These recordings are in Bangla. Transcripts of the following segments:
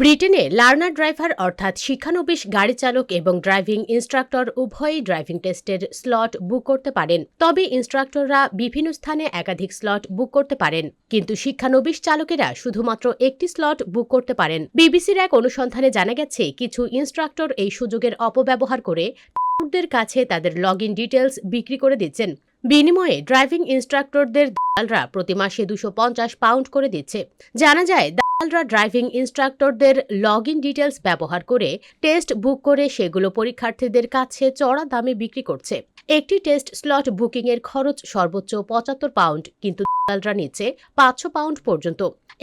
ব্রিটেনে লার্নার ড্রাইভার অর্থাৎ শিক্ষানবিশ গাড়ি চালক এবং ড্রাইভিং ইনস্ট্রাক্টর উভয়ই ড্রাইভিং টেস্টের স্লট বুক করতে পারেন। তবে ইনস্ট্রাক্টররা বিভিন্ন স্থানে একাধিক স্লট বুক করতে পারেন, কিন্তু শিক্ষানবিশ চালকেরা শুধুমাত্র একটি স্লট বুক করতে পারেন। বিবিসির এক অনুসন্ধানে জানা গেছে, কিছু ইনস্ট্রাক্টর এই সুযোগের অপব্যবহার করে কাছে তাদের লগ ইন ডিটেলস বিক্রি করে দিচ্ছেন। বিনিময়ে ড্রাইভিং ইনস্ট্রাক্টরদের দালালরা প্রতি মাসে দুশো পাউন্ড করে দিচ্ছে। জানা যায় দালালরা ড্রাইভিং ইনস্ট্রাক্টরদের লগ ইন ডিটেলস ব্যবহার করে টেস্ট বুক করে সেগুলো পরীক্ষার্থীদের কাছে চড়া দামে বিক্রি করছে। একটি টেস্ট স্লট বুকিংয়ের খরচ সর্বোচ্চ পঁচাত্তর পাউন্ড, কিন্তু দালালরা নিচ্ছে পাঁচশো পাউন্ড পর্যন্ত।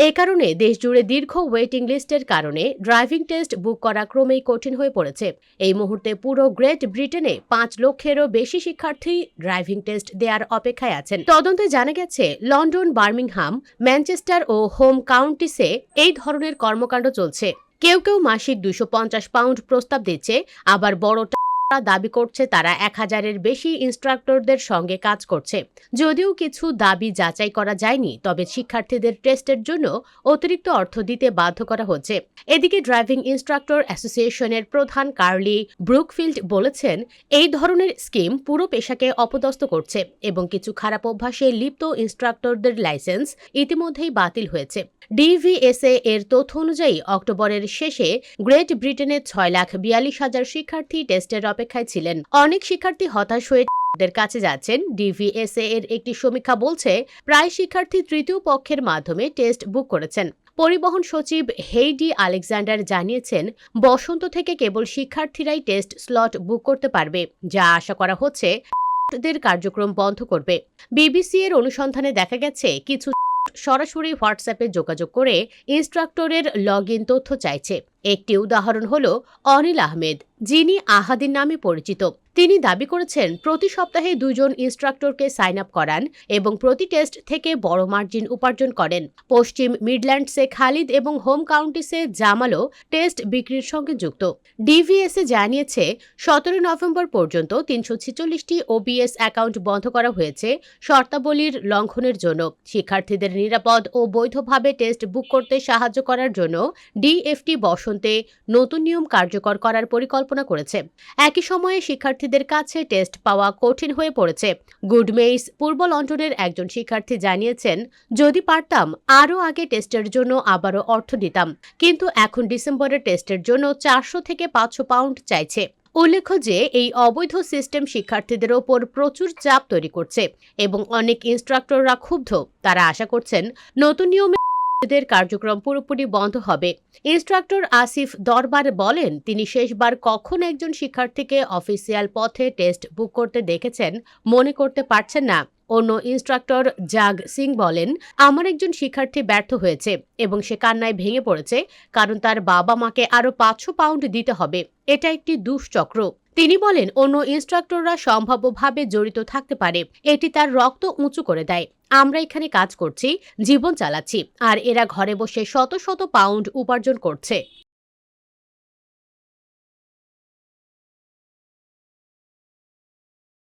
এ কারণে দেশজুড়ে দীর্ঘ ওয়েটিং লিস্টের কারণে ড্রাইভিং টেস্ট বুক করা ক্রমেই কঠিন হয়ে পড়েছে। এই মুহূর্তে পুরো গ্রেট ব্রিটেনে পাঁচ লক্ষেরও বেশি শিক্ষার্থী ড্রাইভিং টেস্ট দেওয়ার অপেক্ষায় আছেন। তদন্তে জানা গেছে, লন্ডন, বার্মিংহাম, ম্যানচেস্টার ও হোম কাউন্টিসে এই ধরনের কর্মকাণ্ড চলছে। কেউ কেউ মাসিক দুশো পাউন্ড প্রস্তাব দিচ্ছে, আবার বড় দাবি করছে তারা এক হাজারের বেশি ইনস্ট্রাক্টরদের সঙ্গে কাজ করছে। যদিও কিছু দাবি যাচাই করা যায়নি, তবে শিক্ষার্থীদের টেস্টের জন্য অতিরিক্ত অর্থ দিতে বাধ্য করা হচ্ছে। এদিকে ড্রাইভিং ইনস্ট্রাক্টর অ্যাসোসিয়েশনের প্রধান কার্লি ব্রুকফিল্ড বলেছেন, এই ধরনের স্কিম পুরো পেশাকে অপদস্থ করছে এবং কিছু খারাপ অভ্যাসে লিপ্ত ইনস্ট্রাক্টরদের লাইসেন্স ইতিমধ্যেই বাতিল হয়েছে। ডিভিএসএ এর তথ্য অনুযায়ী, অক্টোবরের শেষে গ্রেট ব্রিটেনের ছয় লাখ বিয়াল্লিশ হাজার শিক্ষার্থী টেস্টের অপেক্ষায় ছিলেন। অনেক শিক্ষার্থী হতাশ হয়ে দের কাছে যাচ্ছেন। ডিভিএসএ এর একটি সমীক্ষা বলছে, প্রায় শিক্ষার্থী তৃতীয় পক্ষের মাধ্যমে টেস্ট বুক করেছেন। পরিবহন সচিব হেইডি আলেকজান্ডার জানিয়েছেন, বসন্ত থেকে কেবল শিক্ষার্থীরাই টেস্ট স্লট বুক করতে পারবে, যা আশা করা হচ্ছে দের কার্যক্রম বন্ধ করবে। বিবিসি এর অনুসন্ধানে দেখা গেছে, কিছু সরাসরি হোয়াটসঅ্যাপে যোগাযোগ করে ইনস্ট্রাক্টরের লগ তথ্য চাইছে। একটি উদাহরণ হল অনিল আহমেদ, যিনি আহাদিন নামে পরিচিত। তিনি দাবি করেছেন, প্রতি সপ্তাহে দুজন ইনস্ট্রাক্টরকে সাইন আপ করান এবং প্রতি টেস্ট থেকে বড় মার্জিন উপার্জন করেন। পশ্চিম মিডল্যান্ডসে খালিদ এবং হোম কাউন্টিসে জামালও টেস্ট বিক্রির সঙ্গে যুক্ত। ডিভিএসএ জানিয়েছে সতেরো নভেম্বর পর্যন্ত তিনশো ছেচল্লিশটি ওবিএস অ্যাকাউন্ট বন্ধ করা হয়েছে শর্তাবলীর লঙ্ঘনের জন্য। শিক্ষার্থীদের নিরাপদ ও বৈধভাবে টেস্ট বুক করতে সাহায্য করার জন্য ডিএফটি বসন্তে নতুন নিয়ম কার্যকর করার পরিকল্পনা করেছে। একই সময়ে শিক্ষার্থীদের কাছে টেস্ট পাওয়া কঠিন হয়ে পড়েছে। গুডমেইস পূর্ব লন্ডনের একজন শিক্ষার্থী জানিয়েছেন, যদি পারতাম, আরও আগে টেস্টের জন্য আবারও অর্থ দিতাম। কিন্তু এখন ডিসেম্বরের টেস্টের জন্য চারশো থেকে পাঁচশো পাউন্ড চাইছে। উল্লেখ্য যে, এই অবৈধ সিস্টেম শিক্ষার্থীদের ওপর প্রচুর চাপ তৈরি করছে এবং অনেক ইনস্ট্রাক্টররা ক্ষুব্ধ। তারা আশা করছেন, নতুন নিয়মে এদের কার্যক্রম পুরোপুরি বন্ধ হবে। ইনস্ট্রাক্টর আসিফ দরবার বলেন, তিনি শেষবার কখন একজন শিক্ষার্থীকে অফিসিয়াল পথে টেস্ট বুক করতে দেখেছেন মনে করতে পারছেন না। অন্য ইনস্ট্রাক্টর জাগ সিং বলেন, আমার একজন শিক্ষার্থী ব্যর্থ হয়েছে এবং সে কান্নায় ভেঙে পড়েছে, কারণ তার বাবা মাকে আরও পাঁচশো পাউন্ড দিতে হবে। এটা একটি দুশ্চক্র তিনি বলেন, অন্য ইনস্ট্রাক্টররা সম্ভাব্যভাবে জড়িত থাকতে পারে। এটি তার রক্ত উঁচু করে দেয়। আমরা এখানে কাজ করছি, জীবন চালাচ্ছি, আর এরা ঘরে বসে শত শত পাউন্ড উপার্জন করছে।